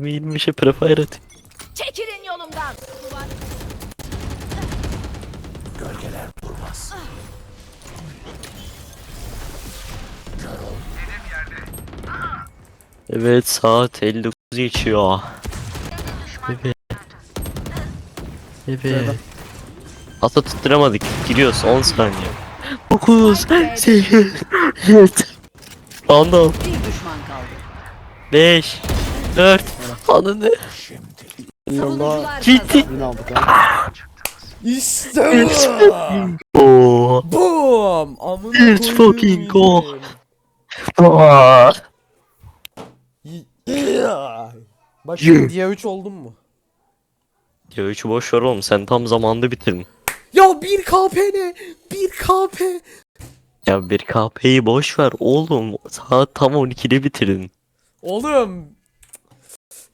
20'şe prefire at. Çekilin yolumdan. Evet saat 59 geçiyor. Evet. Evet. Ata tutturamadık. Giriyoruz 10 saniye. 9 8 7 Anam Bir düşman kaldı. 5 4 Ananı Savunucular Ciddi. Yine aldık ha. İşte bu. Oo Boom. Amına Let's koyduğum fucking go. Bak şimdi diye 3 oldun mu? Ya 3'ü boş ver oğlum sen tam zamanında bitirdin. Ya 1 KP ne? 1 KP. Ya bir KP'yi boş ver oğlum. Saat tam 12'de bitirdin. Oğlum